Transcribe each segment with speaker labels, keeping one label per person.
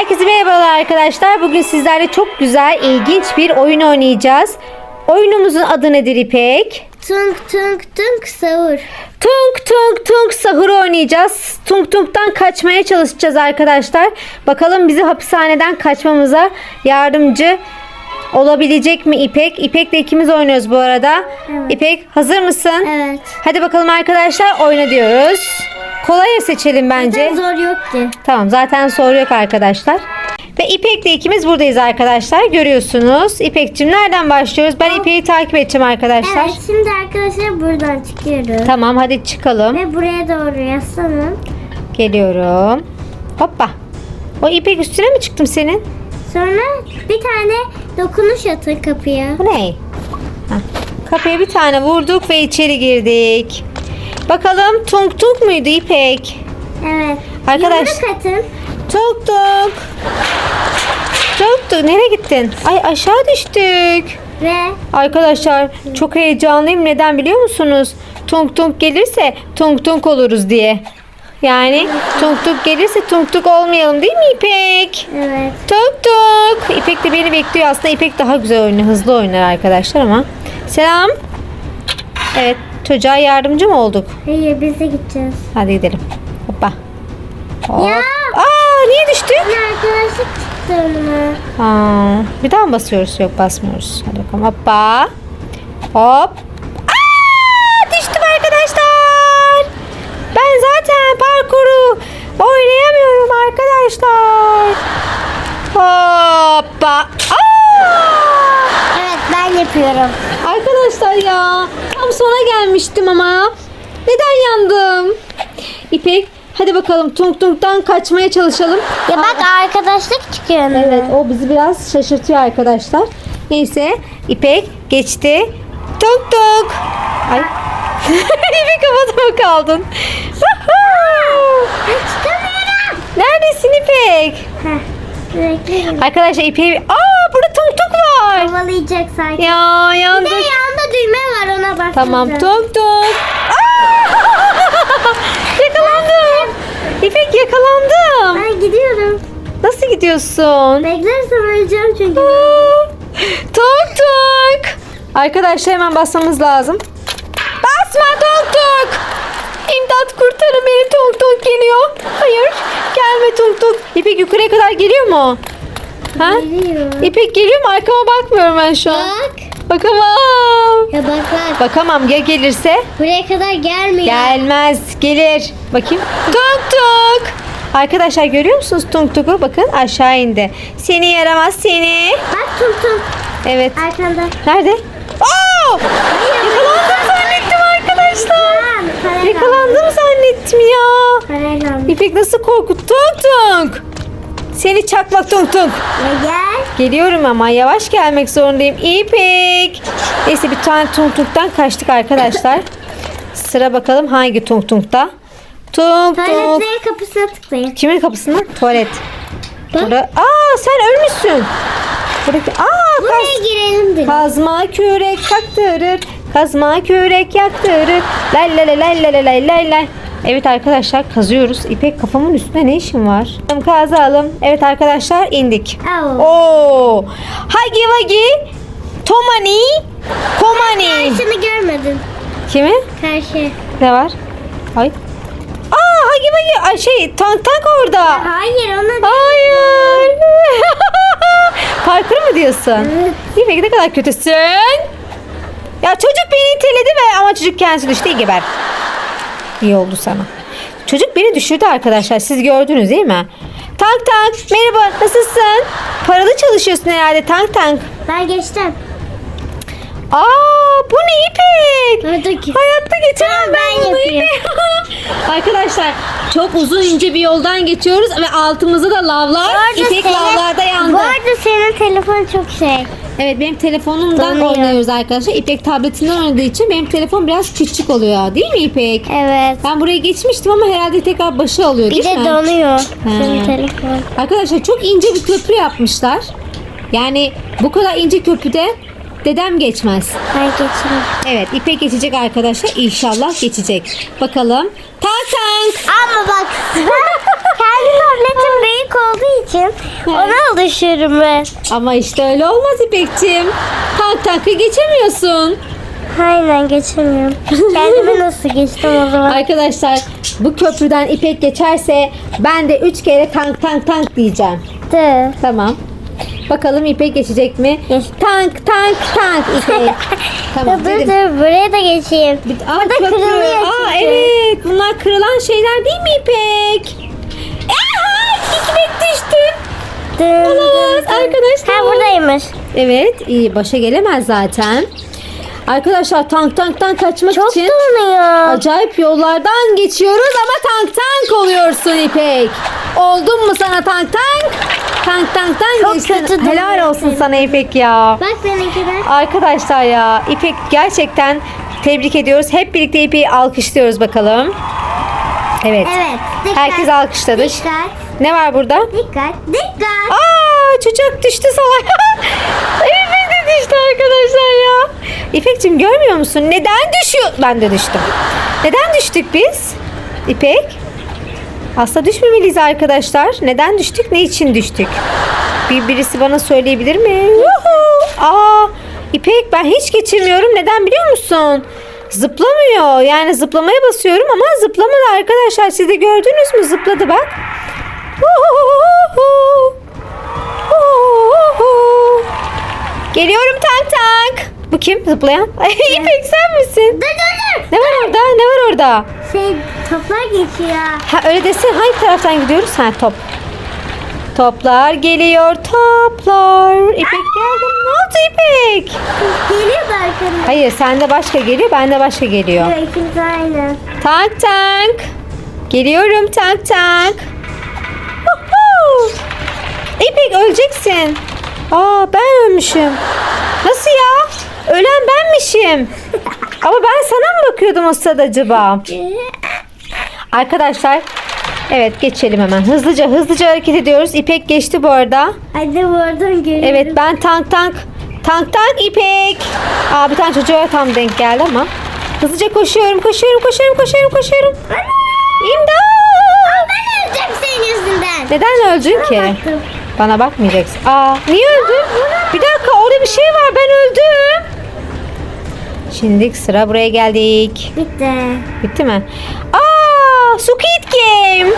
Speaker 1: Herkese merhabalar arkadaşlar. Bugün sizlerle çok güzel, ilginç bir oyun oynayacağız. Oyunumuzun adı nedir İpek?
Speaker 2: Tunk tunk tunk sahur.
Speaker 1: Tung tung tung sahur oynayacağız. Tung tung'dan kaçmaya çalışacağız arkadaşlar. Bakalım bizi hapishaneden kaçmamıza yardımcı olabilecek mi İpek? İpek'le ikimiz oynuyoruz bu arada.
Speaker 2: Evet.
Speaker 1: İpek hazır mısın?
Speaker 2: Evet.
Speaker 1: Hadi bakalım arkadaşlar oyna diyoruz. Kolaya seçelim bence.
Speaker 2: Zaten zor yok ki.
Speaker 1: Tamam zaten soru yok arkadaşlar. Ve İpek'le ikimiz buradayız arkadaşlar. Görüyorsunuz. İpek'cim nereden başlıyoruz? Ben İpek'i takip edeceğim arkadaşlar.
Speaker 2: Evet şimdi arkadaşlar buradan çıkıyoruz.
Speaker 1: Tamam hadi çıkalım.
Speaker 2: Ve buraya doğru yaslanın.
Speaker 1: Geliyorum. Hoppa. O İpek üstüne mi çıktım senin?
Speaker 2: Sonra bir tane dokunuş atın kapıya.
Speaker 1: Bu ne? Kapıya bir tane vurduk ve içeri girdik. Bakalım tung tung muydu İpek?
Speaker 2: Evet.
Speaker 1: Arkadaş-
Speaker 2: Yumruk atın.
Speaker 1: Tung tung nereye gittin? Ay aşağı düştük.
Speaker 2: Ve
Speaker 1: Arkadaşlar çok heyecanlıyım. Neden biliyor musunuz? Tung tung gelirse tung tung oluruz diye. Yani tung tung gelirse tung tung olmayalım değil mi İpek?
Speaker 2: evet.
Speaker 1: Tung tung. İpek de beni bekliyor. Aslında İpek daha güzel oynuyor. Hızlı oynar arkadaşlar ama. Selam. Evet çocuğa yardımcı mı olduk?
Speaker 2: Hayır biz de gideceğiz.
Speaker 1: Hadi gidelim. Hoppa. Hop.
Speaker 2: Ya!
Speaker 1: Aa niye düştük?
Speaker 2: Ne arkadaşlık çıktı önüme.
Speaker 1: Aa, bir daha mı basıyoruz? Yok basmıyoruz. Hadi bakalım. Hoppa. Hop. Aa, düştüm arkadaşlar. Ben zaten parkuru oynayamıyorum arkadaşlar. Hoppa. Aa!
Speaker 2: Ben yapıyorum.
Speaker 1: Arkadaşlar ya tam sona gelmiştim ama. Neden yandım? İpek hadi bakalım Tung Tung'dan kaçmaya çalışalım.
Speaker 2: Ya bak arkadaşlık çıkıyor.
Speaker 1: Evet o bizi biraz şaşırtıyor arkadaşlar. Neyse İpek geçti. Tuk tuk. Ay. İpek havada mı kaldın? Neredesin İpek?
Speaker 2: Heh.
Speaker 1: Arkadaşlar İpek... Aa burada tuk tuk var.
Speaker 2: Havalayacak sanki.
Speaker 1: Ya
Speaker 2: Bir de
Speaker 1: yandık.
Speaker 2: yanında düğme var ona bak.
Speaker 1: Tamam tuk tuk. Aa! Yakalandım. İpek yakalandım.
Speaker 2: Ben gidiyorum.
Speaker 1: Nasıl gidiyorsun?
Speaker 2: Beklersem öleceğim çünkü.
Speaker 1: Tuk tuk. Arkadaşlar hemen basmamız lazım. Basma tuk tuk. İmdat kurtarın beni tuk tuk geliyor. Hayır gelme tuk tuk. İpek yukarıya kadar geliyor mu? Ha?
Speaker 2: Geliyor.
Speaker 1: İpek geliyor mu? Arkama bakmıyorum ben şu an.
Speaker 2: Bak.
Speaker 1: Bakamam.
Speaker 2: Ya bak bak.
Speaker 1: Bakamam ya gelirse?
Speaker 2: Buraya kadar gelmiyor.
Speaker 1: Gelmez. Gelir. Bakayım. Tuk tuk. Arkadaşlar görüyor musunuz tuk tuku? Bakın aşağı indi. Seni yaramaz seni.
Speaker 2: Bak tum tum.
Speaker 1: Evet.
Speaker 2: Arkanda.
Speaker 1: Nerede? Aa! Yakalandım zannettim arkadaşlar.
Speaker 2: Parayla.
Speaker 1: Yakalandım zannettim ya.
Speaker 2: Parayla.
Speaker 1: İpek nasıl korkuttu? Tung tung. Seni çaklak tung tung.
Speaker 2: Gel.
Speaker 1: Geliyorum ama yavaş gelmek zorundayım. İpek. Neyse bir tane tung tung'dan kaçtık arkadaşlar. Sıra bakalım hangi tung tung'da? Tung tung.
Speaker 2: Tuvaletlerin kapısına tıklayın.
Speaker 1: Kimin kapısında? Tuvalet.
Speaker 2: Bak.
Speaker 1: Burada. Aa sen ölmüşsün. Buradaki. Aa
Speaker 2: Buraya
Speaker 1: kas.
Speaker 2: girelim dedim.
Speaker 1: Kazma kürek taktırır. Kazma kürek yaktırır. Lay lay lay lay lay lay lay lay. Evet arkadaşlar kazıyoruz. İpek kafamın üstünde ne işin var? Kazalım. Evet arkadaşlar indik.
Speaker 2: Au.
Speaker 1: Oo. Hagi vagi. Tomani. Komani.
Speaker 2: Karşını görmedin.
Speaker 1: Kimi?
Speaker 2: Karşı.
Speaker 1: Ne var? Ay. Aa hagi vagi. Ay şey tank tank orada.
Speaker 2: Hayır onu
Speaker 1: Hayır. Parkur mu diyorsun?
Speaker 2: Evet.
Speaker 1: İpek ne kadar kötüsün. Ya çocuk beni iteledi ve ama çocuk kendisi düştü geber. İyi oldu sana. Çocuk beni düşürdü arkadaşlar. Siz gördünüz değil mi? Tank tank merhaba nasılsın? Paralı çalışıyorsun herhalde tank tank.
Speaker 2: Ben geçtim.
Speaker 1: Aa bu ne İpek?
Speaker 2: Oradaki.
Speaker 1: Hayatta geçemem ben,
Speaker 2: ben
Speaker 1: bunu. İpek. Arkadaşlar çok uzun ince bir yoldan geçiyoruz ve altımızda da lavlar. İpek lavlarda yandı.
Speaker 2: Bu arada senin telefon çok şey.
Speaker 1: Evet benim telefonumdan
Speaker 2: Donuyor.
Speaker 1: oynuyoruz arkadaşlar. İpek tabletinden oynadığı için benim telefon biraz küçük oluyor değil mi İpek?
Speaker 2: Evet.
Speaker 1: Ben buraya geçmiştim ama herhalde tekrar başı alıyor
Speaker 2: Bir
Speaker 1: değil
Speaker 2: de
Speaker 1: mi?
Speaker 2: donuyor senin
Speaker 1: He.
Speaker 2: telefon.
Speaker 1: Arkadaşlar çok ince bir köprü yapmışlar. Yani bu kadar ince köprüde dedem geçmez.
Speaker 2: Ben geçirim.
Speaker 1: Evet İpek geçecek arkadaşlar. İnşallah geçecek. Bakalım. Tank tank.
Speaker 2: Ama bak kendi tabletim büyük olduğu için Ona alışıyorum ben.
Speaker 1: Ama işte öyle olmaz İpek'ciğim. Tank tankı geçemiyorsun.
Speaker 2: Aynen geçemiyorum. Kendime nasıl geçtim o zaman?
Speaker 1: Arkadaşlar bu köprüden İpek geçerse ben de üç kere tank tank tank diyeceğim.
Speaker 2: De.
Speaker 1: Tamam. Bakalım İpek geçecek mi?
Speaker 2: Geç.
Speaker 1: Tank tank tank İpek. tamam
Speaker 2: dur
Speaker 1: dedim.
Speaker 2: dur buraya da geçeyim.
Speaker 1: Aa,
Speaker 2: Burada
Speaker 1: köprü.
Speaker 2: kırılıyor
Speaker 1: Aa,
Speaker 2: çünkü.
Speaker 1: evet bunlar kırılan şeyler değil mi İpek?
Speaker 2: Buradaymış.
Speaker 1: Evet iyi başa gelemez zaten. Arkadaşlar tank tanktan kaçmak
Speaker 2: Çok
Speaker 1: için
Speaker 2: donuyor.
Speaker 1: acayip yollardan geçiyoruz ama tank tank oluyorsun İpek. Oldun mu sana tank tank? Tank tanktan
Speaker 2: Çok
Speaker 1: geçtin.
Speaker 2: kötü
Speaker 1: Helal
Speaker 2: duruyor
Speaker 1: olsun
Speaker 2: senin.
Speaker 1: sana İpek ya.
Speaker 2: Bak benimkiler.
Speaker 1: Arkadaşlar ya İpek gerçekten tebrik ediyoruz. Hep birlikte İpek'i alkışlıyoruz bakalım. Evet.
Speaker 2: Evet. Dikkat.
Speaker 1: Herkes alkışladı.
Speaker 2: Dikkat.
Speaker 1: Ne var burada?
Speaker 2: Dikkat. Dikkat.
Speaker 1: Aa çocuk düştü salak. İpek de düştü arkadaşlar ya. İpek'cim görmüyor musun? Neden düşüyor? Ben de düştüm. Neden düştük biz? İpek? Aslında düşmemeliyiz arkadaşlar. Neden düştük? Ne için düştük? Bir birisi bana söyleyebilir mi? Yuhu! Aa, İpek ben hiç geçirmiyorum. Neden biliyor musun? Zıplamıyor. Yani zıplamaya basıyorum ama zıplamadı arkadaşlar. Siz de gördünüz mü? Zıpladı bak. Uhuhu. Uhuhu. Geliyorum tank tank. Bu kim zıplayan? Ay, İpek sen misin?
Speaker 2: Dur dur dur.
Speaker 1: Ne var orada? Ne var orada?
Speaker 2: Şey toplar geçiyor.
Speaker 1: Ha öyle desene hangi taraftan gidiyoruz? Ha top. Toplar geliyor toplar. İpek geldi. Ne oldu İpek?
Speaker 2: Geliyor da arkamda.
Speaker 1: Hayır sende başka geliyor bende başka geliyor.
Speaker 2: Yok ikimiz aynı.
Speaker 1: Tank tank. Geliyorum tank tank. İpek öleceksin. Aa ben ölmüşüm. Nasıl ya? Ölen benmişim. Ama ben sana mı bakıyordum o sırada acaba? Arkadaşlar evet geçelim hemen. Hızlıca hızlıca hareket ediyoruz. İpek geçti bu arada.
Speaker 2: Hadi buradan görüyorum.
Speaker 1: Evet ben tank tank. Tank tank İpek. Aa bir tane çocuğa tam denk geldi ama. Hızlıca koşuyorum koşuyorum koşuyorum koşuyorum koşuyorum. İmdat.
Speaker 2: Ben öleceğim senin yüzünden.
Speaker 1: Neden öldün ki?
Speaker 2: Baktım.
Speaker 1: Bana bakmayacaksın. Aa niye öldün? Bir dakika orada bir şey var ben öldüm. Şimdi sıra buraya geldik.
Speaker 2: Bitti.
Speaker 1: Bitti mi? Aa Squid Game.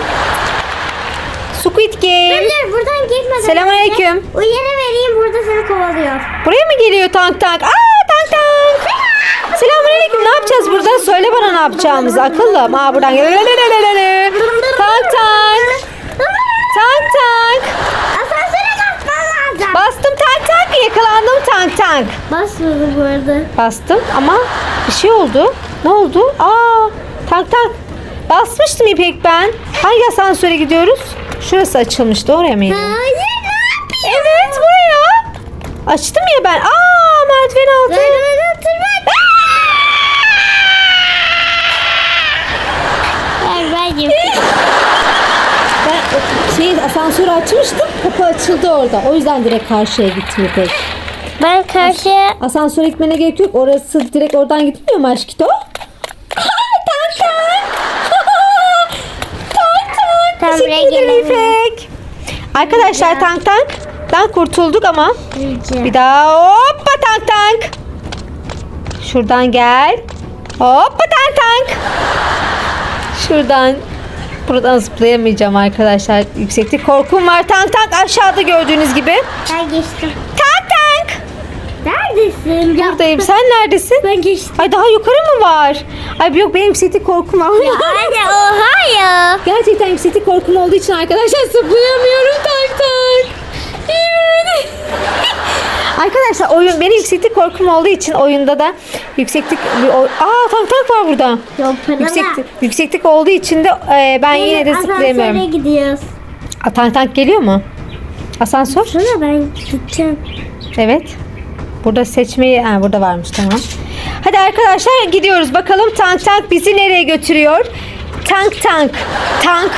Speaker 1: Squid Game.
Speaker 2: dur buradan gitmeden
Speaker 1: Selamünaleyküm.
Speaker 2: Uyarı vereyim burada seni kovalıyor.
Speaker 1: Buraya mı geliyor tank tank? Aa tank tank. Selamünaleyküm. Ne yapacağız burada? Söyle bana ne yapacağımızı akıllım. Aa buradan gel. Tank tank. Tank tank.
Speaker 2: Lazım.
Speaker 1: Bastım tank tank. Yakalandım tank tank.
Speaker 2: Basmadı bu arada.
Speaker 1: Bastım ama bir şey oldu. Ne oldu? Aa tank tank. Basmıştım İpek ben. Hangi asansöre gidiyoruz? Şurası açılmıştı. Oraya mıydı?
Speaker 2: Hayır ne yapıyorsun?
Speaker 1: Evet buraya. Açtım ya ben. Aa merdiven altı.
Speaker 2: Oturmak. Ver ben
Speaker 1: Ben şey asansörü açmıştım. Kapı açıldı orada. O yüzden direkt karşıya gittim İpek.
Speaker 2: Ben karşıya
Speaker 1: Asansöre gitmene gerek yok. Orası direkt oradan gitmiyor mu aşkito? Tank tank. tank tank.
Speaker 2: Tam buraya
Speaker 1: Teşekkür ederim. İpek. Arkadaşlar tank tanktan kurtulduk ama bir daha hoppa tank tank. Şuradan gel. Hoppa tank tank. Şuradan buradan zıplayamayacağım arkadaşlar. Yükseklik korkum var. Tank tank aşağıda gördüğünüz gibi.
Speaker 2: Ben geçtim.
Speaker 1: Tank tank.
Speaker 2: Neredesin? Ya,
Speaker 1: Buradayım. Sen neredesin?
Speaker 2: Ben geçtim.
Speaker 1: Ay daha yukarı mı var? Ay yok benim yükseklik korkum var.
Speaker 2: Anne oha ya.
Speaker 1: Gerçekten yükseklik korkum olduğu için arkadaşlar zıplayamıyorum tak tak. Arkadaşlar oyun benim yükseklik korkum olduğu için oyunda da yükseklik Aa tank tank var burada.
Speaker 2: Yok
Speaker 1: Yükseklik, yükseklik olduğu için de e, ben yine de
Speaker 2: Asansöre
Speaker 1: zıplayamıyorum.
Speaker 2: gidiyoruz.
Speaker 1: Aa, tank tank geliyor mu? Asansör?
Speaker 2: Şuna ben gideceğim.
Speaker 1: Evet. Burada seçmeyi ha, burada varmış tamam. Hadi arkadaşlar gidiyoruz. Bakalım tank tank bizi nereye götürüyor? Tank tank. Tank.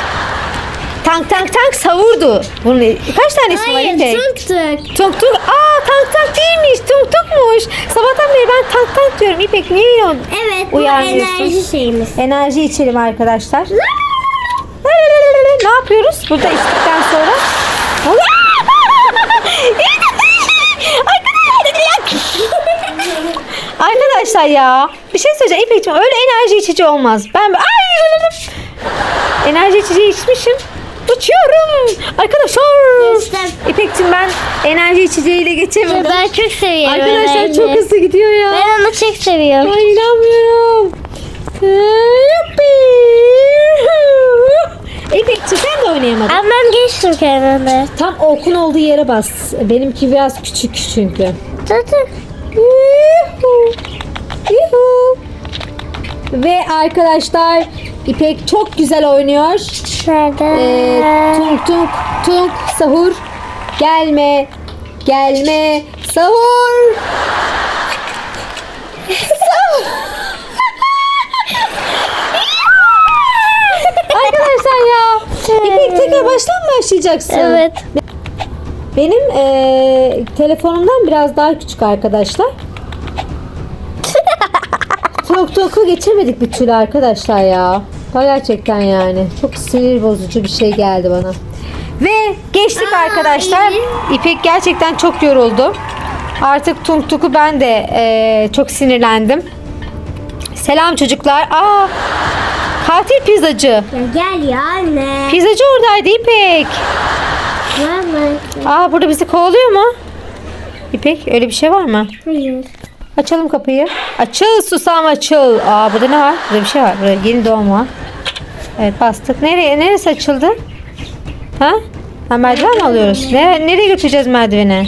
Speaker 1: Tank tank tank savurdu. Bunun kaç tanesi var
Speaker 2: Hayır
Speaker 1: İpek?
Speaker 2: tık tık.
Speaker 1: Tuk tuk. Aa tank tank değilmiş. Tuk tukmuş. Sabahtan beri ben tank tank diyorum. İpek niye uyan-
Speaker 2: Evet bu enerji şeyimiz.
Speaker 1: Enerji içelim arkadaşlar. ne yapıyoruz? Burada içtikten sonra. Arkadaşlar ya bir şey söyleyeceğim İpek'ciğim öyle enerji içici olmaz. Ben ay, enerji içeceği içmişim. Uçuyorum. Arkadaşlar.
Speaker 2: Geçtim.
Speaker 1: İpek'ciğim ben enerji içeceğiyle geçemedim.
Speaker 2: Ben çok seviyorum.
Speaker 1: Arkadaşlar
Speaker 2: öyle.
Speaker 1: çok hızlı gidiyor ya.
Speaker 2: Ben onu çok seviyorum.
Speaker 1: Ay inanmıyorum. Yuppi. İpek'ciğim sen de oynayamadın.
Speaker 2: Ama ben geçtim kendime.
Speaker 1: Tam okun olduğu yere bas. Benimki biraz küçük çünkü.
Speaker 2: Dur dur.
Speaker 1: Yuhu. Yuhu. Ve arkadaşlar İpek çok güzel oynuyor.
Speaker 2: Nerede?
Speaker 1: Ee, tunk tunk tunk sahur. Gelme. Gelme. Sahur. Sahur. Arkadaşlar ya. İpek tekrar baştan mı başlayacaksın?
Speaker 2: Evet.
Speaker 1: Benim eee, telefonumdan biraz daha küçük arkadaşlar. Tok toku geçirmedik bir türlü arkadaşlar ya. Gerçekten yani. Çok sinir bozucu bir şey geldi bana. Ve geçtik
Speaker 2: Aa,
Speaker 1: arkadaşlar.
Speaker 2: iyi.
Speaker 1: İpek gerçekten çok yoruldu. Artık tunk tuku ben de eee, çok sinirlendim. Selam çocuklar. Aa, katil pizzacı.
Speaker 2: Ya gel ya anne.
Speaker 1: Pizzacı oradaydı İpek. Aa burada bizi kovalıyor mu? İpek öyle bir şey var mı?
Speaker 2: Hayır.
Speaker 1: Açalım kapıyı. Açıl susam açıl. Aa burada ne var? Burada bir şey var. Burada yeni doğum var. Evet bastık. Nereye? Neresi açıldı? Ha? Ha merdiven mi alıyoruz? Nere, nereye götüreceğiz merdiveni?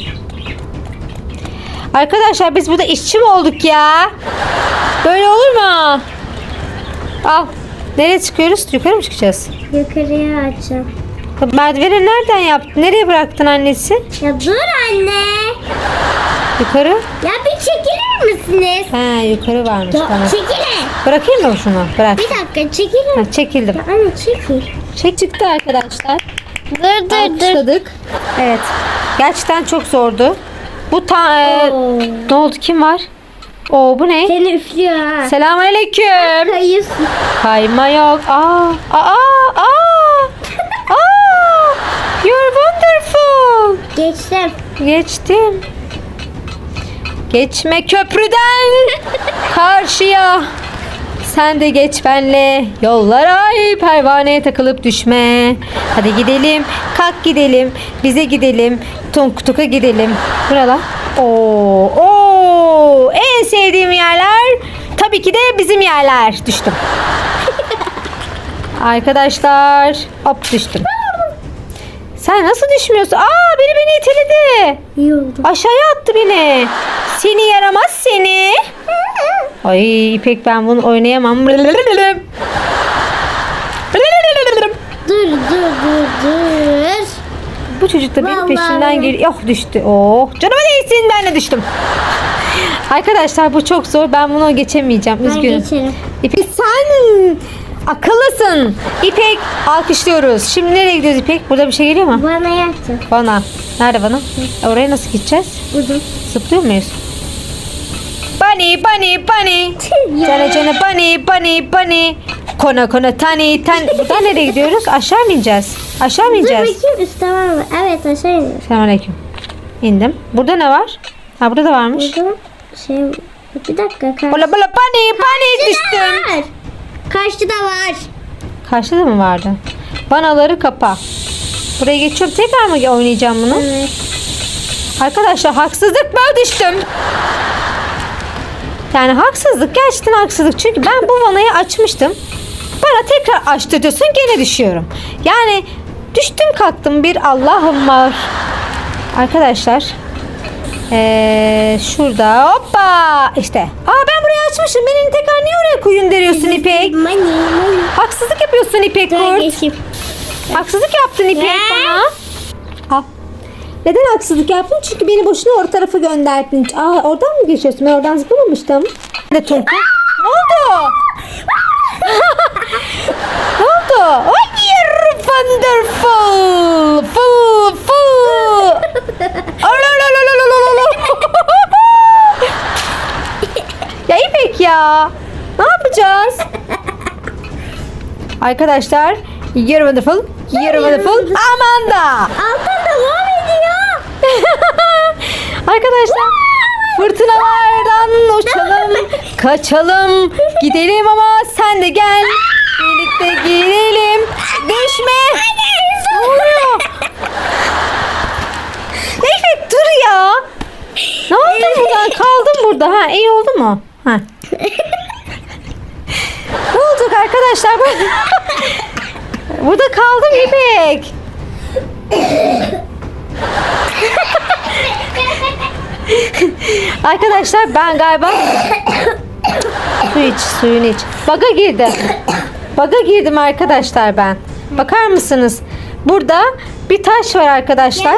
Speaker 1: Arkadaşlar biz burada işçi mi olduk ya? Böyle olur mu? Al. Nereye çıkıyoruz? Yukarı mı çıkacağız?
Speaker 2: Yukarıya açacağım.
Speaker 1: Merdiveni nereden yaptın? Nereye bıraktın annesi?
Speaker 2: Ya dur anne.
Speaker 1: Yukarı.
Speaker 2: Ya bir çekilir misiniz?
Speaker 1: Ha yukarı varmış
Speaker 2: Ya
Speaker 1: tamam.
Speaker 2: çekilin.
Speaker 1: Bırakayım mı şunu? Bırak.
Speaker 2: Bir dakika çekilin.
Speaker 1: Ha, çekildim.
Speaker 2: Ya anne çekil.
Speaker 1: Çek çıktı arkadaşlar.
Speaker 2: Dur
Speaker 1: Alkışladık. Evet. Gerçekten çok zordu. Bu ta e,
Speaker 2: Oo.
Speaker 1: ne oldu? Kim var? Oo bu ne?
Speaker 2: Seni üflüyor ha.
Speaker 1: Selamünaleyküm.
Speaker 2: Kayıyorsun.
Speaker 1: Kayma yok. Aa, aa. Aa! You're wonderful.
Speaker 2: Geçtim.
Speaker 1: Geçtim. Geçme köprüden karşıya. Sen de geç benle yollara pervaneye takılıp düşme. Hadi gidelim. Kalk gidelim. Bize gidelim. Tunk tuka gidelim. Buralar. Oo, oo. En sevdiğim yerler tabii ki de bizim yerler. Düştüm. Arkadaşlar hop düştüm. Sen nasıl düşmüyorsun? Aa biri beni iteledi.
Speaker 2: İyi oldu.
Speaker 1: Aşağıya attı beni. Seni yaramaz seni. Ay İpek ben bunu oynayamam.
Speaker 2: Dur dur dur dur.
Speaker 1: Bu çocuk da benim
Speaker 2: Vallahi.
Speaker 1: peşimden geliyor. Oh düştü. Oh canıma değsin ben de düştüm. Arkadaşlar bu çok zor. Ben bunu geçemeyeceğim.
Speaker 2: Ben
Speaker 1: Üzgünüm.
Speaker 2: geçerim.
Speaker 1: İpek sen akıllısın. İpek alkışlıyoruz. Şimdi nereye gidiyoruz İpek? Burada bir şey geliyor mu?
Speaker 2: Bana yaptı.
Speaker 1: Bana. Nerede bana? Oraya nasıl gideceğiz?
Speaker 2: Buldum.
Speaker 1: Zıplıyor muyuz? Bunny, bunny, bunny. Cana cana bunny, bunny, bunny. Kona kona tani tan. Buradan nereye gidiyoruz? Aşağı mı ineceğiz? Aşağı mı
Speaker 2: Dur
Speaker 1: ineceğiz?
Speaker 2: bakayım üstte var mı? Evet aşağı iniyor.
Speaker 1: Selamünaleyküm. İndim. Burada ne var? Ha burada da varmış.
Speaker 2: Burada şey bir dakika karşı.
Speaker 1: Bula bula bunny, bunny düştüm.
Speaker 2: var. Karşıda var.
Speaker 1: Karşıda mı vardı? Banaları kapa. Buraya geçiyorum. Tekrar mı oynayacağım bunu?
Speaker 2: Evet.
Speaker 1: Arkadaşlar haksızlık ben düştüm. Yani haksızlık gerçekten haksızlık. Çünkü ben bu vanayı açmıştım. Bana tekrar açtı diyorsun gene düşüyorum. Yani düştüm kalktım bir Allah'ım var. Arkadaşlar ee, şurada hoppa işte. Aa ben burayı açmışım. Beni tekrar niye oraya koyun deriyorsun İpek? Haksızlık yapıyorsun İpek Kurt. Haksızlık yaptın İpek bana. Al. Neden haksızlık yaptın? Çünkü beni boşuna o tarafa gönderdin. Aa, oradan mı geçiyorsun? Ben oradan zıplamamıştım. Ne Tunka? ne oldu? ne oldu? Oh, you're wonderful. Full, full. ya. Ne yapacağız? Arkadaşlar You're wonderful. You're wonderful. Amanda.
Speaker 2: Alttan devam ediyor.
Speaker 1: Arkadaşlar fırtınalardan uçalım. Kaçalım gidelim ama sen de gel. Birlikte girelim. Düşme. Ne oluyor? İpek dur ya. Ne oldu buradan? Kaldım burada. Ha iyi oldu mu? Ha. Arkadaşlar? Burada kaldım İpek. Arkadaşlar ben galiba su iç suyunu iç. Baga girdim. Baga girdim arkadaşlar ben. Bakar mısınız? Burada bir taş var arkadaşlar.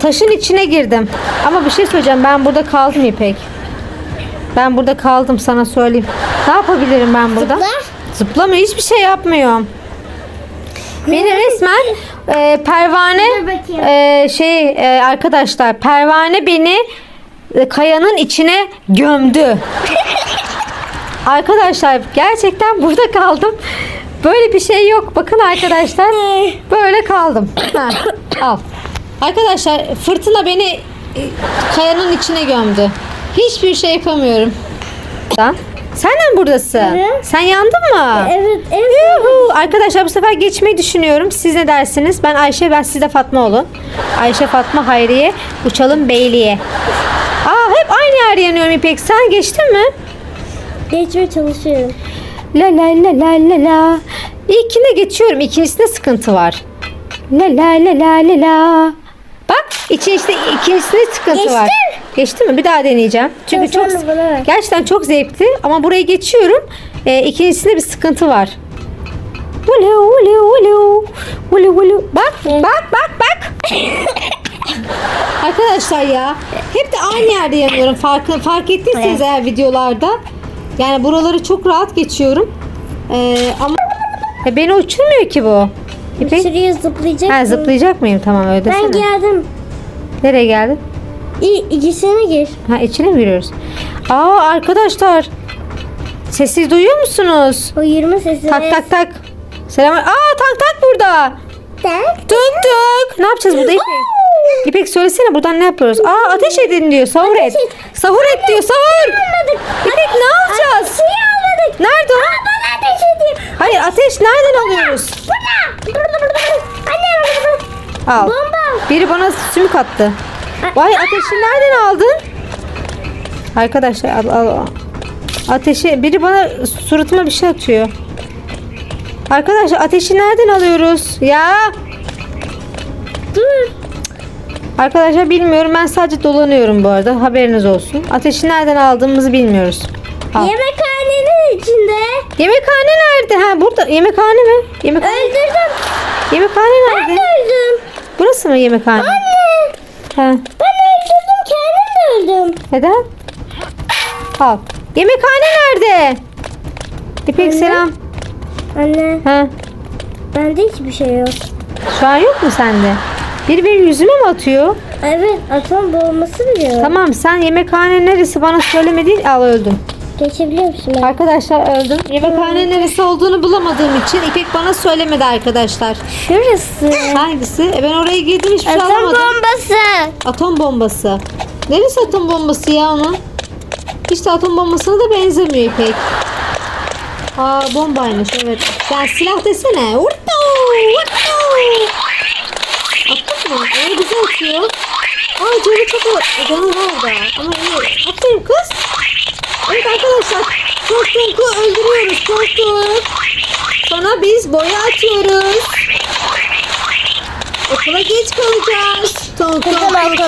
Speaker 1: Taşın içine girdim. Ama bir şey söyleyeceğim. Ben burada kaldım İpek. Ben burada kaldım sana söyleyeyim. Ne yapabilirim ben burada?
Speaker 2: Zıpla.
Speaker 1: Zıplama hiçbir şey yapmıyorum. Beni resmen e, pervane e, şey e, arkadaşlar pervane beni e, kayanın içine gömdü. arkadaşlar gerçekten burada kaldım. Böyle bir şey yok. Bakın arkadaşlar böyle kaldım. Ha, al. Arkadaşlar fırtına beni e, kayanın içine gömdü. Hiçbir şey yapamıyorum. Sen sen de mi buradasın?
Speaker 2: Evet.
Speaker 1: Sen yandın mı?
Speaker 2: Evet, evet.
Speaker 1: Yuhu! Arkadaşlar bu sefer geçmeyi düşünüyorum. Siz ne dersiniz? Ben Ayşe, ben siz de Fatma olun. Ayşe, Fatma, Hayriye, uçalım Beyliğe. Aa hep aynı yer yanıyorum İpek. Sen geçtin mi?
Speaker 2: Geçmeye çalışıyorum.
Speaker 1: La la la la la la. İlkine geçiyorum. İkincisinde sıkıntı var. La la la la la la. Bak ikincisinde, ikincisinde sıkıntı
Speaker 2: Geçtim.
Speaker 1: var. Geçti mi? Bir daha deneyeceğim. Çünkü çok gerçekten çok zevkli ama burayı geçiyorum. Ee, ikincisinde bir sıkıntı var. Ulu ulu ulu. Ulu ulu. Bak bak bak bak. Arkadaşlar ya hep de aynı yerde yanıyorum. Fark, fark ettiyseniz eğer videolarda. Yani buraları çok rahat geçiyorum. Ee, ama E, beni uçurmuyor ki bu. İpek.
Speaker 2: Şuraya zıplayacak
Speaker 1: Ha
Speaker 2: mıyım?
Speaker 1: zıplayacak mıyım? Tamam öyle desene.
Speaker 2: Ben geldim.
Speaker 1: Nereye geldin?
Speaker 2: İyi, ikisine gir.
Speaker 1: Ha içine mi giriyoruz? Aa arkadaşlar. Sesi duyuyor musunuz?
Speaker 2: O 20 sesi.
Speaker 1: Tak tak tak. Selam. Aa tak tak burada.
Speaker 2: Tak.
Speaker 1: Tık tık. Ne yapacağız burada İpek? İpek söylesene buradan ne yapıyoruz? Aa ateş edin diyor. Sahur et.
Speaker 2: Et.
Speaker 1: Sahur et diyor. Sahur. İpek ne yapacağız?
Speaker 2: Suyu almadık.
Speaker 1: Nerede o?
Speaker 2: Bana ateş edeyim.
Speaker 1: Hayır ateş nereden alıyoruz?
Speaker 2: Burada. Burada burada burada. Anne burada.
Speaker 1: Al.
Speaker 2: Bomba.
Speaker 1: Biri bana sümük attı. Vay ateşi nereden aldın? Arkadaşlar al al. Ateşi biri bana suratıma bir şey atıyor. Arkadaşlar ateşi nereden alıyoruz? Ya
Speaker 2: Dur.
Speaker 1: arkadaşlar bilmiyorum ben sadece dolanıyorum bu arada haberiniz olsun. Ateşi nereden aldığımızı bilmiyoruz. Al.
Speaker 2: Yemekhanenin içinde.
Speaker 1: Yemekhane nerede? Ha burada yemekhane mi? Yemekhane.
Speaker 2: Öldürdüm.
Speaker 1: Yemekhane
Speaker 2: Ben de
Speaker 1: nerede?
Speaker 2: öldüm.
Speaker 1: Burası mı yemekhane?
Speaker 2: Anne.
Speaker 1: Ha.
Speaker 2: Ben öldürdüm. Kendim de öldüm.
Speaker 1: Neden? Al. Yemekhane nerede? İpek
Speaker 2: Anne.
Speaker 1: selam.
Speaker 2: Anne.
Speaker 1: Ha.
Speaker 2: Bende hiçbir şey yok.
Speaker 1: Şu an yok mu sende? Biri benim yüzüme mi atıyor?
Speaker 2: Evet atom bombası biliyor.
Speaker 1: Tamam sen yemekhane neresi bana söylemedin al öldüm.
Speaker 2: Geçebiliyor musun? ben?
Speaker 1: Arkadaşlar öldüm. Yemekhane neresi olduğunu bulamadığım için İpek bana söylemedi arkadaşlar.
Speaker 2: Şurası.
Speaker 1: Hangisi? E ben oraya girdim hiçbir şey
Speaker 2: Atom
Speaker 1: alamadım.
Speaker 2: bombası.
Speaker 1: Atom bombası. Neresi atom bombası ya onun? Hiç de atom bombasına da benzemiyor İpek. Aa bombaymış evet. Sen silah desene. Vurdu, vurdu. Attık mı? Öyle güzel atıyor. Aa canı çok o- canı var da. Ama iyi. Aferin kız. Evet arkadaşlar. Tok Tok'u öldürüyoruz. Tok. Sonra biz boya atıyoruz. Okula geç kalacağız. Tok.
Speaker 2: Kızım okula geç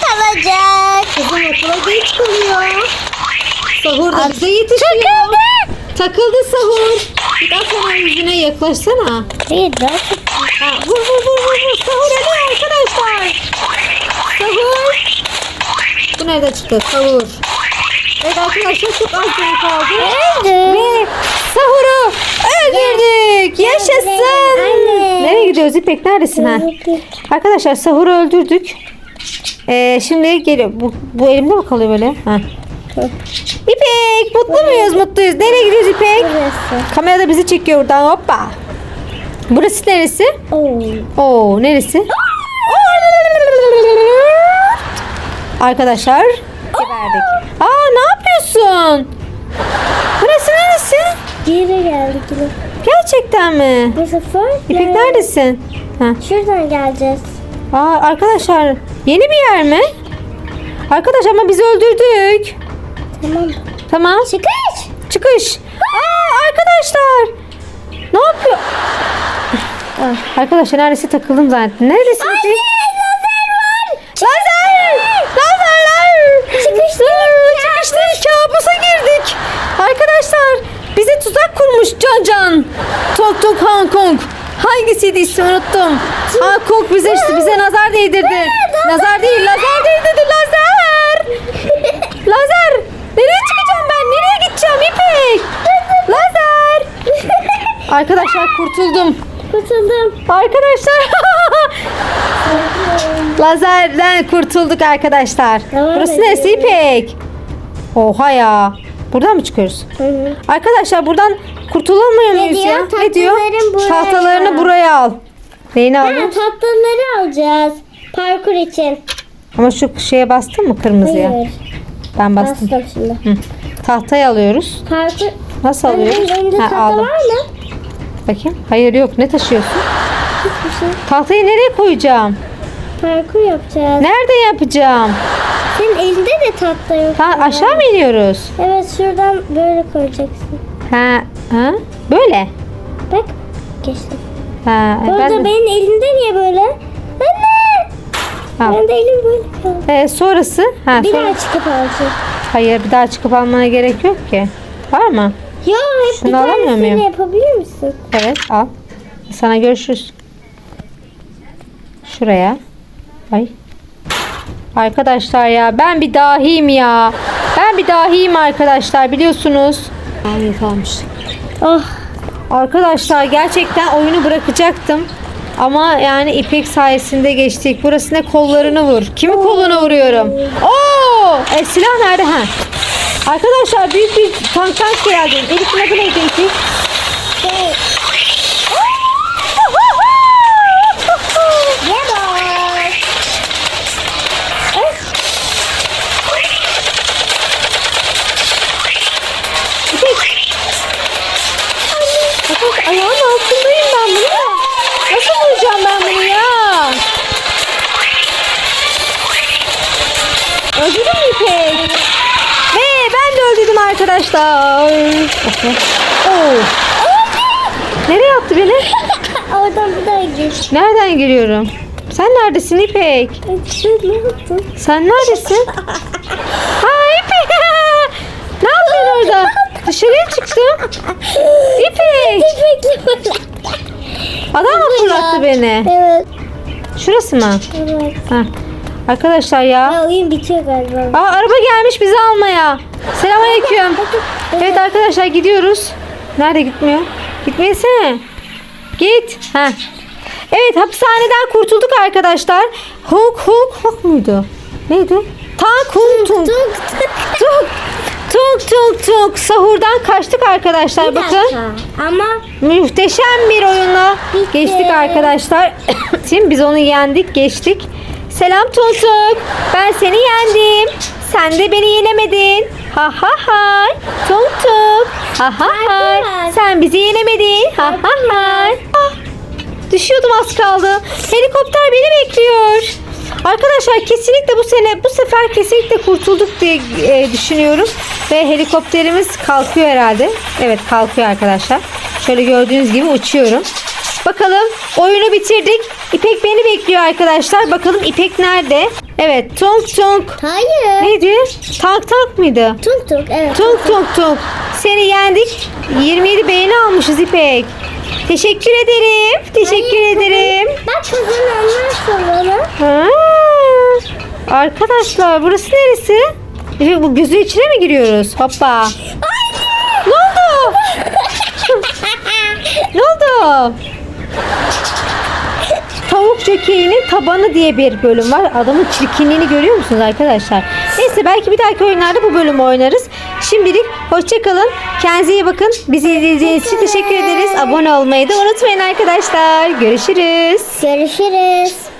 Speaker 2: kalacak.
Speaker 1: Kızım okula geç kalıyor. Sahur da bize yetişiyor.
Speaker 2: Takıldı.
Speaker 1: Takıldı sahur. Bir daha sana yüzüne yaklaşsana.
Speaker 2: Bir daha.
Speaker 1: Ha, vur vur vur vur vur. Sahur hadi arkadaşlar. Sahur. Bu nerede çıktı? Sahur. Evet arkadaşlar çok az canı kaldı.
Speaker 2: Öldü.
Speaker 1: Ve sahuru öldürdük. Yaşasın.
Speaker 2: Anne.
Speaker 1: Nereye gidiyoruz İpek? Neredesin ha? Arkadaşlar sahuru öldürdük. Ee, şimdi geliyor. Bu, bu elimde mi kalıyor böyle? Ha. İpek mutlu muyuz? Mutluyuz. Nereye gidiyoruz İpek?
Speaker 2: Burası.
Speaker 1: Kamera da bizi çekiyor buradan. Hoppa. Burası neresi?
Speaker 2: Oo.
Speaker 1: Oo neresi? Arkadaşlar. Verdik. Aa ne yapıyorsun? Burası neresi?
Speaker 2: Geri geldik yine.
Speaker 1: Gerçekten mi?
Speaker 2: Bu sefer
Speaker 1: İpek
Speaker 2: yani
Speaker 1: neredesin? Ha.
Speaker 2: Şuradan geleceğiz.
Speaker 1: Aa arkadaşlar yeni bir yer mi? Arkadaş ama biz öldürdük.
Speaker 2: Tamam.
Speaker 1: Tamam.
Speaker 2: Çıkış.
Speaker 1: Çıkış. Aa arkadaşlar. Ne yapıyor? Arkadaşlar neredeyse takıldım zannettim. Neredesin?
Speaker 2: Anne lazer var.
Speaker 1: Lazer! Lazerler!
Speaker 2: Çıkıştık.
Speaker 1: Çıkıştık. Kabusa girdik. Arkadaşlar bize tuzak kurmuş Can Can. Tok Tok Hong Kong. Hangisiydi ismi unuttum. Hong Kong bize işte bize nazar değdirdi. Nazar değil lazer değdirdi lazer. Lazer. Nereye çıkacağım ben? Nereye gideceğim İpek? Lazer. Arkadaşlar kurtuldum.
Speaker 2: Kurtuldum.
Speaker 1: Arkadaşlar. Lazerden kurtulduk arkadaşlar. Burası neresi. İpek? Oha ya. Buradan mı çıkıyoruz?
Speaker 2: Hı hı.
Speaker 1: Arkadaşlar buradan kurtulamıyor
Speaker 2: Ne
Speaker 1: muyuz
Speaker 2: diyor?
Speaker 1: ya? Ne diyor?
Speaker 2: Buraya
Speaker 1: Tahtalarını
Speaker 2: al.
Speaker 1: buraya al. Neyini
Speaker 2: Ha,
Speaker 1: aldın?
Speaker 2: tatlıları alacağız. Parkur için.
Speaker 1: Ama şu şeye bastın mı kırmızıya?
Speaker 2: Hayır.
Speaker 1: Ben bastım.
Speaker 2: Bastım şimdi.
Speaker 1: Hı. Tahtayı alıyoruz.
Speaker 2: Parkur.
Speaker 1: Nasıl alıyoruz?
Speaker 2: elinde
Speaker 1: Ha,
Speaker 2: tahta
Speaker 1: aldım.
Speaker 2: var mı?
Speaker 1: Bakayım. Hayır yok. Ne taşıyorsun?
Speaker 2: Hiçbir şey.
Speaker 1: Tahtayı nereye koyacağım?
Speaker 2: Parkur yapacağız.
Speaker 1: Nerede yapacağım?
Speaker 2: Senin elinde de tahta yok.
Speaker 1: Ta aşağı mı iniyoruz?
Speaker 2: Evet şuradan böyle koyacaksın.
Speaker 1: Ha, ha? Böyle.
Speaker 2: Bak. Geçtim.
Speaker 1: Ha,
Speaker 2: Bu arada
Speaker 1: ben
Speaker 2: benim elimde niye böyle? Anne!
Speaker 1: Ha.
Speaker 2: Ben de elim böyle kaldı.
Speaker 1: Ee, sonrası? Ha,
Speaker 2: Bir
Speaker 1: sonra-
Speaker 2: daha çıkıp alacağım.
Speaker 1: Hayır bir daha çıkıp almana gerek yok ki. Var mı?
Speaker 2: Ya hep
Speaker 1: Şunu
Speaker 2: bir
Speaker 1: alamıyor
Speaker 2: tanesini
Speaker 1: muyum?
Speaker 2: yapabilir misin?
Speaker 1: Evet al. Sana görüşürüz. Şuraya. Ay. Arkadaşlar ya ben bir dahiyim ya. Ben bir dahiyim arkadaşlar biliyorsunuz. Ay kalmış.
Speaker 2: Oh.
Speaker 1: Arkadaşlar gerçekten oyunu bırakacaktım. Ama yani İpek sayesinde geçtik. Burası ne kollarını vur. Kimi koluna vuruyorum? Oo! E, silah nerede? Ha. Arkadaşlar büyük bir tank tank geldi. Elif'in adı neydi İpek? Ayağın altındayım ben bunu. Nasıl vuracağım ben bunu ya? Öldürdün mü İpek? Ve ben de öldürdüm arkadaşlar. Oo. Nereye attı beni?
Speaker 2: Oradan bir daha gir.
Speaker 1: Nereden giriyorum? Sen neredesin İpek?
Speaker 2: Sen
Speaker 1: neredesin? ha İpek! ne yapıyorsun orada? Dışarıya çıktım. İpek!
Speaker 2: Bekle
Speaker 1: Adam mı fırlattı beni?
Speaker 2: Evet.
Speaker 1: Şurası mı?
Speaker 2: Evet.
Speaker 1: Ha. Arkadaşlar ya.
Speaker 2: Ya oyun bitiyor galiba.
Speaker 1: Aa, araba gelmiş bizi almaya. Selamünaleyküm. Evet arkadaşlar gidiyoruz. Nerede gitmiyor? Gitmeyesene. Git. Ha. Evet hapishaneden kurtulduk arkadaşlar. Hunk hunk hunk muydu? Neydi? Tak hunk tunk.
Speaker 2: Tuk tuk.
Speaker 1: Tunk. Tunk tunk tunk. Sahurdan kaçtık arkadaşlar.
Speaker 2: Bir
Speaker 1: Bakın.
Speaker 2: dakika. Ama
Speaker 1: Muhteşem bir oyunla
Speaker 2: Bitti.
Speaker 1: geçtik arkadaşlar. Şimdi biz onu yendik, geçtik. Selam Tontuk. Ben seni yendim. Sen de beni yenemedin. Ha ha ha. Tontuk. Ha ha ha. Sen bizi yenemedin. Ha ha ha. Ah, Düşüyordum az kaldı. Helikopter beni bekliyor. Arkadaşlar kesinlikle bu sene bu sefer kesinlikle kurtulduk diye e, düşünüyorum. Ve helikopterimiz kalkıyor herhalde. Evet kalkıyor arkadaşlar. Şöyle gördüğünüz gibi uçuyorum. Bakalım oyunu bitirdik. İpek beni bekliyor arkadaşlar. Bakalım İpek nerede? Evet tonk tonk.
Speaker 2: hayır.
Speaker 1: Neydi? Tank tank mıydı?
Speaker 2: Tuk tuk evet.
Speaker 1: Tonk tonk tonk. Seni yendik. 27 beğeni almışız İpek. Teşekkür ederim. Teşekkür
Speaker 2: Hayır,
Speaker 1: ederim.
Speaker 2: Bak kazananlar salonu.
Speaker 1: Ha. Arkadaşlar burası neresi? İpek bu gözü içine mi giriyoruz? Hoppa. Ne oldu? ne oldu? Tavuk Jockey'inin tabanı diye bir bölüm var. Adamın çirkinliğini görüyor musunuz arkadaşlar? Neyse belki bir dahaki oyunlarda bu bölümü oynarız. Şimdilik hoşçakalın. Kendinize iyi bakın. Bizi izlediğiniz için teşekkür ederiz. Abone olmayı da unutmayın arkadaşlar. Görüşürüz.
Speaker 2: Görüşürüz.